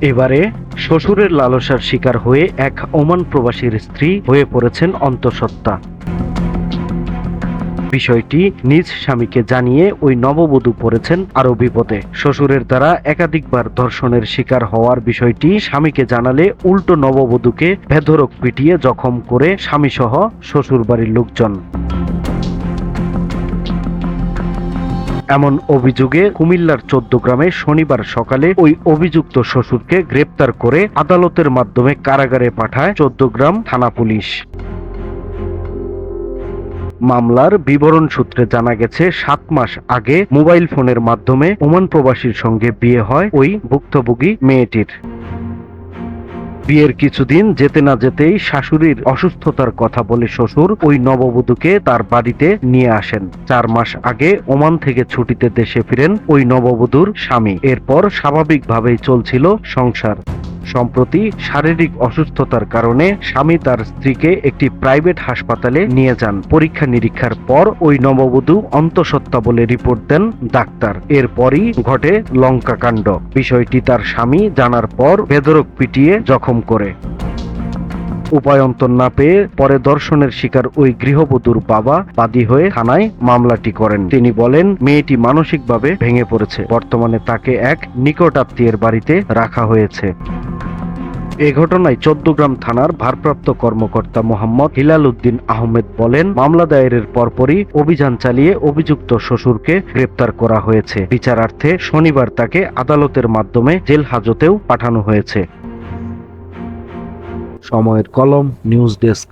এবারে শ্বশুরের লালসার শিকার হয়ে এক ওমান প্রবাসীর স্ত্রী হয়ে পড়েছেন অন্তঃসত্ত্বা। বিষয়টি নিজ স্বামীকে জানিয়ে ওই নববধূ পড়েছেন আরও বিপদে। শ্বশুরের দ্বারা একাধিকবার ধর্ষণের শিকার হওয়ার বিষয়টি স্বামীকে জানালে উল্টো নববধূকে বেধরক পিটিয়ে জখম করে স্বামীসহ শ্বশুর বাড়ির লোকজন। এমন অভিযোগে কুমিল্লার চোদ্দ গ্রামে শনিবার সকালে ওই অভিযুক্ত শ্বশুরকে গ্রেপ্তার করে আদালতের মাধ্যমে কারাগারে পাঠায় চোদ্দ গ্রাম থানা পুলিশ। মামলার বিবরণ সূত্রে জানা গেছে, সাত মাস আগে মোবাইল ফোনের মাধ্যমে ওমান প্রবাসীর সঙ্গে বিয়ে হয় ওই ভুক্তভোগী মেয়েটির। বিয়ের কিছুদিন যেতে না যেতেই শাশুড়ির অসুস্থতার কথা বলে শ্বশুর ওই নববধূকে তার বাড়িতে নিয়ে আসেন। চার মাস আগে ওমান থেকে ছুটিতে দেশে ফিরেন ওই নববধূর স্বামী। এরপর স্বাভাবিকভাবেই চলছিল সংসার। সম্প্রতি শারীরিক অসুস্থতার কারণে স্বামী তার স্ত্রীকে একটি প্রাইভেট হাসপাতালে নিয়ে যান। পরীক্ষা নিরীক্ষার পর ওই নববধূ অন্তঃসত্ত্বা বলে রিপোর্ট দেন ডাক্তার। এরপরই ঘটে লঙ্কা কাণ্ড বিষয়টি তার স্বামী জানার পর বেদরক পিটিয়ে জখম করে। উপায়ন্তর না পেয়ে পরে দর্শনের শিকার ওই গৃহবধূর বাবা বাদী হয়ে থানায় মামলাটি করেন। তিনি বলেন, মেয়েটি মানসিকভাবে ভেঙে পড়েছে। বর্তমানে তাকে এক নিকট আত্মীয়ের বাড়িতে রাখা হয়েছে। এ ঘটনায় চোদ্দগ্রাম থানার ভারপ্রাপ্ত কর্মকর্তা মোহাম্মদ হিলাল উদ্দিন আহমেদ বলেন, মামলা দায়েরের পরপরই অভিযান চালিয়ে অভিযুক্ত শ্বশুরকে গ্রেপ্তার করা হয়েছে। বিচারার্থে শনিবার তাকে আদালতের মাধ্যমে জেল হাজতেও পাঠানো হয়েছে। সময়ের কলম, নিউজ ডেস্ক।